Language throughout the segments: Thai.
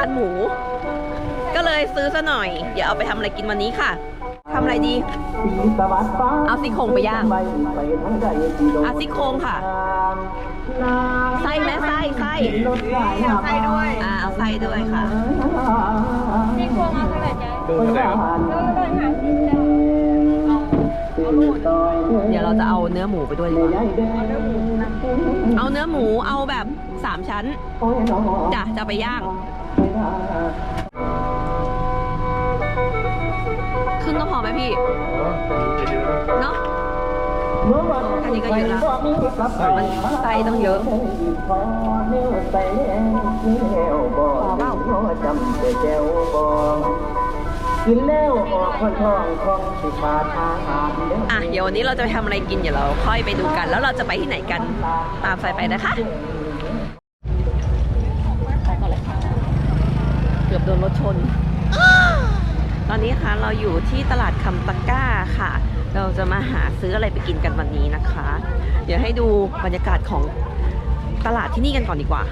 านหมู ก็เลยซื้อซะหน่อย เดี๋ยวเอาไปทำอะไรกินวันนี้ค่ะทำอะไรดี เอาซี่โครงไปย่างเอาซี่โครงค่ะ ไส้ไหมไส้ไส้ไส้ด้วย อ่าเอาไส้ด้วยค่ะ ซี่โครงเอาเท่าไหร่จ๊ะดูอะไรครับ แล้วก็หาสิบจ้ะเอาเอาลูก เดี๋ยวเราจะเอาเนื้อหมูไปด้วยดีกว่าเอาเนื้อหมูเอาแบบสามชั้นจ้ะจะเอาไปย่าง ครึ่งก็พอไหมพี่เนาะอันนี้ก็เยอะแล้วมันไส้ต้องเยอะพอเปล่า กินแล้วออกคนท้องของสิขาดอาหารเด้ออะเดี๋ยววันนี้เราจะไปทำอะไรกินเดี๋ยวเราค่อยไปดูกัน แล้วเราจะไปที่ไหนกันตามไฟไปนะคะเกือบโดนรถชน ตอนนี้ค่ะเราอยู่ที่ตลาดคำตะกร้าค่ะ เราจะมาหาซื้ออะไรไปกินกันวันนี้นะคะ เดี๋ยวให้ดูบรรยากาศของตลาดที่นี่กันก่อนดีกว่า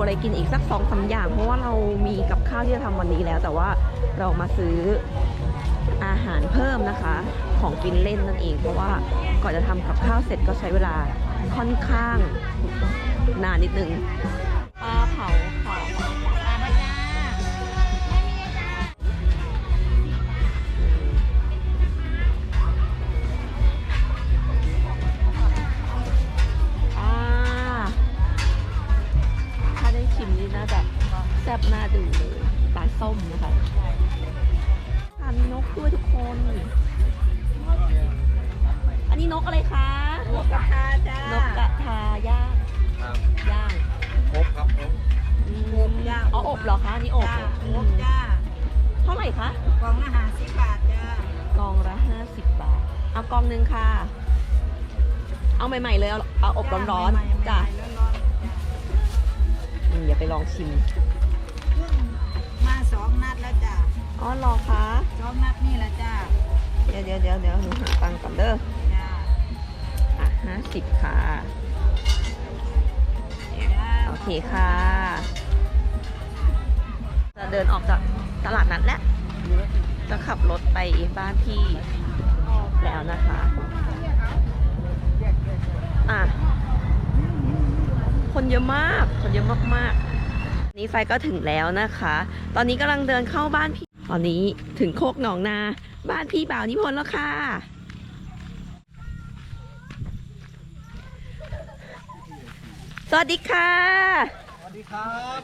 อะไรกินอีกสักสองสาอย่าง เพราะว่าเรามีกับข้าวที่จะทำวันนี้แล้ว แต่ว่าเรามาซื้ออาหารเพิ่มนะคะ ของกินเล่นนั่นเอง เพราะว่าก่อนจะทำกับข้าวเสร็จก็ใช้เวลาค่อนข้างนานนิดนึง กกระทาจ้านกกระทาย่างย่างครบครับครบอืมอ๋ออบเหรอคะอันนี่อบจ้าอืนมกจ้าเท่าไหร่คะกล่องละหาสิบบาทจ้ากองละห้าสิบบาท เอากองหนึ่งค่ะ เอาใหม่ๆเลยเอาเอาอบร้อนๆจ้ะร้อนอืมเดี๋ยวไปลองชิมๆมาสองนัดแล้วจ้าอ๋อรอคะ สองนัดนี่แหละจ้าเดี๋ยวเดี๋ยวเดี๋ยวเดี๋ยวหนูหาตังค์ก่อนเด้อจ้าอะ ห้าสิบค่ะ โอเคค่ะ จะเดินออกจากตลาดนัดแล้ว จะขับรถไปบ้านพี่แล้วนะคะ อะ คนเยอะมาก คนเยอะมากๆ นี้ไฟก็ถึงแล้วนะคะ ตอนนี้กำลังเดินเข้าบ้านพี่ ตอนนี้ถึงโคกหนองนา บ้านพี่บ่าวนิพนธ์แล้วค่ะ สวัสดีค่ะ สวัสดีครับ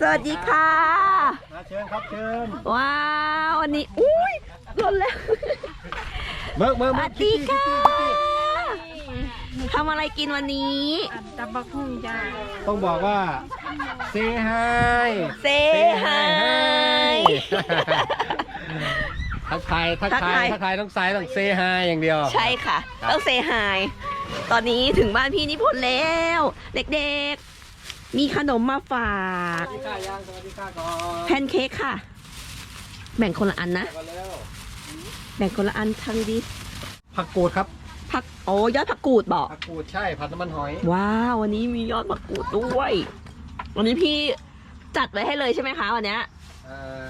สวัสดีค่ะ มาเชิญครับเชิญ ว้าววันนี้ อุ้ยหล่นแล้วเมื่อเมื่อสเมื่วัอสดีค่ะ ทำอะไรกินวันนี้ ตับบักหุ่งจ้าต้องบอกว่าเซฮายเซฮาย ทักทายทักทักทาทาย ยทักทายต้องซ้ายต้องเซฮายอย่างเดียว ใช่ค่ะ ต้องเซฮาย ตอนนี้ถึงบ้านพี่นิพนธ์แล้ว เด็กๆ มีขนมมาฝากสวัสดีค่ะยังสวัสดีค่ะก่อแพนเค้กค่ะ แบ่งคนละอันนะนแล้วแบ่งคนละอันทางดีผักกูดครับผักโอ้ยอดผักกูดบอกผักกูดใช่ผัดน้ำมันหอยว้าววันนี้มียอดผักกูดด้วย วันนี้พี่จัดไว้ให้เลยใช่ไหมคะวันเนี้ย เอ่อ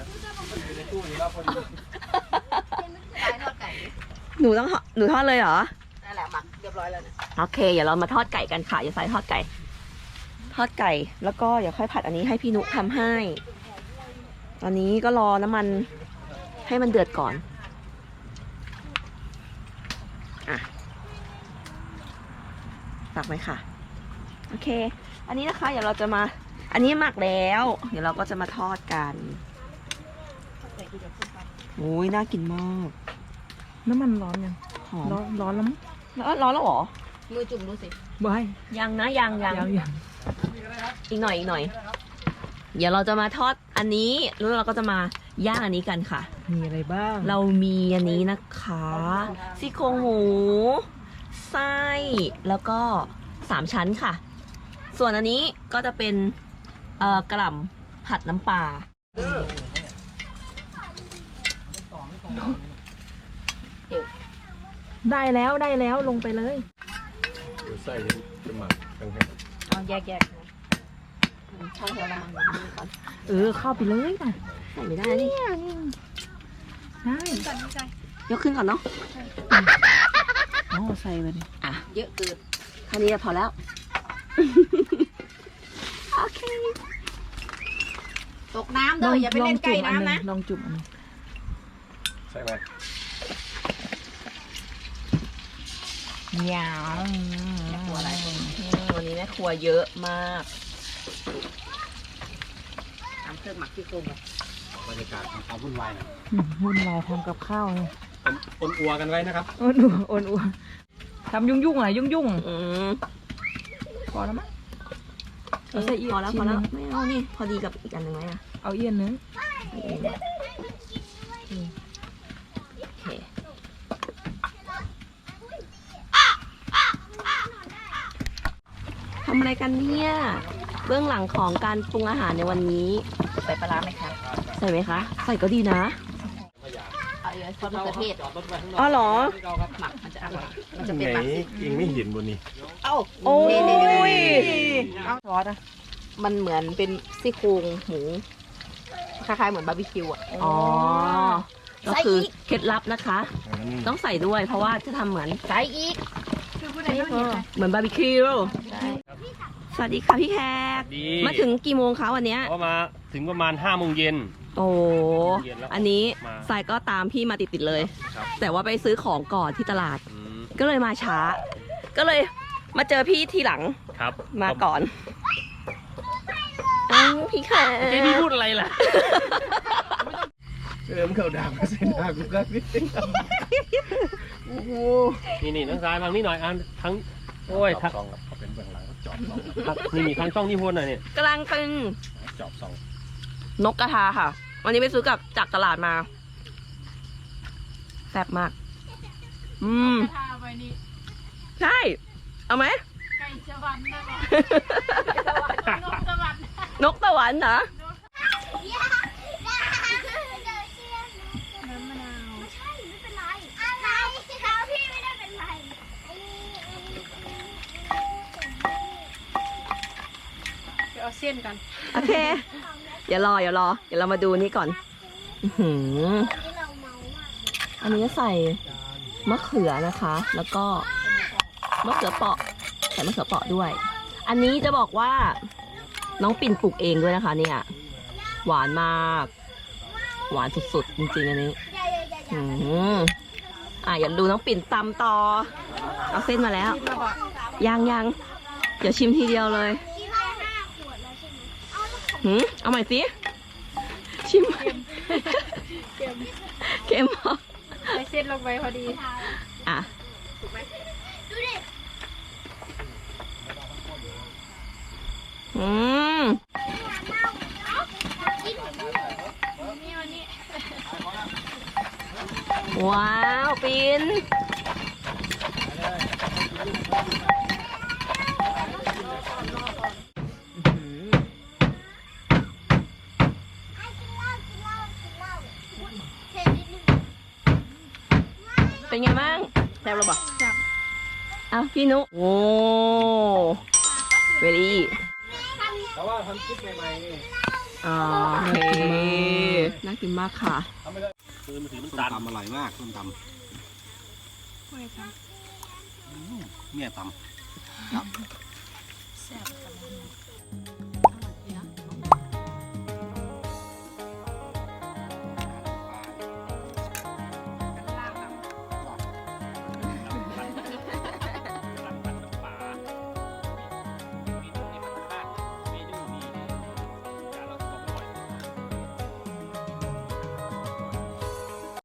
อยู่ในตู้อยู่แล้วพอดีหนูต้องทอดหนูทอดเลยเหรอ รียบร้อยแล้วเนี่ยโอเค เดี๋ยวเรามาทอดไก่กันค่ะอย่าใส่ทอดไก่ ทอดไก่ แล้วก็เดี๋ยวค่อยผัดอันนี้ให้พี่นุทำให้ ตอนนี้ก็รอน้ำมันให้มันเดือดก่อนอะตักไหมค่ะ โอเค อันนี้นะคะ เดี๋ยวเราจะมา อันนี้หมักแล้ว เดี๋ยวเราก็จะมาทอดกันโอ้ยน่ากินมาก น้ำมันร้อนยัง หอม ร้อนร้อนแล้วมั้ง แล้วร้อนแล้วเหรอ มือจุ่มดูสิ บายยังนะยังยังยังยังอีกหน่อยอีกหน่อย เดี๋ยวเราจะมาทอดอันนี้แล้วเราก็จะมาย่างอันนี้กันค่ะ มีอะไรบ้างเรามีอันนี้นะคะซี่โครงหมู ไส้แล้วก็สามชั้นค่ะ ส่วนอันนี้ก็จะเป็นเอ่อกระหล่ำผัดน้ำปลา ได้แล้วได้แล้วลงไปเลยใส่จะหมักกันแค่เอาแยกแยกช่างเทละมังก่อนเออเข้าไปเลยนะใส่ไม่ได้นี่ได้ยกขึ้นก่อนเนาะอ๋อใส่ไปดิอะเยอะเกินแค่นี้พอแล้วโอเคตกน้ำเด้ออย่าไปเล่นใกล้น้ำนะลองจุ่มอันหนึงใส่ไหม ยาวแม่ครัวอะไรอืมวันนี้แม่ครัวเยอะมากทำเครื่องหมักที่โครงก่อนบรรยากาศความวุ่นวายนะอืมวุ่นวายทำกับข้าวเลยปนอัวกันไว้นะครับอ้วนอัวอ้วนอัวทำยุ่งยุ่งๆหน่อยยุ่งยุ่งอืมๆพอแล้วมั้งเอาใส่อีกพอแล้วชิ้พอนแล้วหนึ่งไม่เอานี่พอดีกับอีกอันหนึ่งไหมอะเอาเอียนนึง โอเค ทำอะไรกันเนี่ย เบื้องหลังของการปรุงอาหารในวันนี้ ใส่ปลาร้าไหมคะใส่ไหมคะ ใส่ก็ดีนะ เอาเยอะซอสมะเขือเทศจอดรถไว้ข้างนอกอ๋อเหรอที่เราครับหมักมันจะอร่อยมันจะเป็นหมักซี่ยังไม่เห็นบนนี้เอ้าโอ้ยเอาซอสอะมันเหมือนเป็นซี่โครงหมูคล้ายๆเหมือนบาร์บีคิวอะ อ๋อ ก็คือเคล็ดลับนะคะ ต้องใส่ด้วยเพราะว่าจะทำเหมือน ใส่อีก เหมือนบาร์บีคิวสวัสดีค่ะพี่แขกดี มาถึงกี่โมงคะวันเนี้ยก็มาถึงประมาณ5้าโมงเย็น โอ้เย็นแล้วอันนี้มาสายก็ตามพี่มาติดๆเลย ครับ แต่ว่าไปซื้อของก่อนที่ตลาด อืมก็เลยมาช้า ก็เลยมาเจอพี่ทีหลังครับมาก่อนอ้าวพี่แขกเจ๊พี่พูดอะไรล่ะเออมันเข้าด่ามาเส้นหน้ากูก็นี่นี่ นี่ทางซ้ายทางนี้หน่อยอันทั้งโอ้ยจอทั้บงสองครับเขาเป็นเบื้องหลังเขาจอบสองทั้งนี่นี่ทั้งช่องที่พูดหน่อยเนี่ยกำลังเป็นจอบสองนกกระทาค่ะ วันนี้ไปซื้อกับจากตลาดมาแซ่บมาก อืมทาไปนี่ใช่ เอาไหม ไก่สวรรค์นะบอกนกสวรรค์นกตะวันเหรอ ยวเอาเส้นกันโอเค อย่ารออย่ารอ เดี๋ยวเรามาดูนี่ก่อน อื้อหืออันนี้ใส่มะเขือนะคะ แล้วก็มะเขือเปาะ ใส่มะเขือเปาะด้วย อันนี้จะบอกว่า น้องปิ่นปลูกเองด้วยนะคะ เนี่ย หวานมาก หวานสุดๆจริงๆอันนี้อืมอะอย่าดูน้องปิ่นตำต่อ เอาเส้นมาแล้วยังยังเดี๋ยวชิมทีเดียวเลย หืมเอาใหม่สิ ชิมเค็มเค็มเหรอใส่เส้นลงไปพอดี อะอืมนี่วันนี้ว้าวปิน ไงบ้างแซ่บหรือเปล่าแซ่บอ้าวพี่นุ โอ้เวลี่แต่ว่าทำคลิปใหม่ๆนี่อ่าโอเคน่ากินมากค่ะทำไม่ได้คือมันถือมันส้มตันตำอร่อยมากส้มตไม่ค่ะำเมียตำแซ่บกัน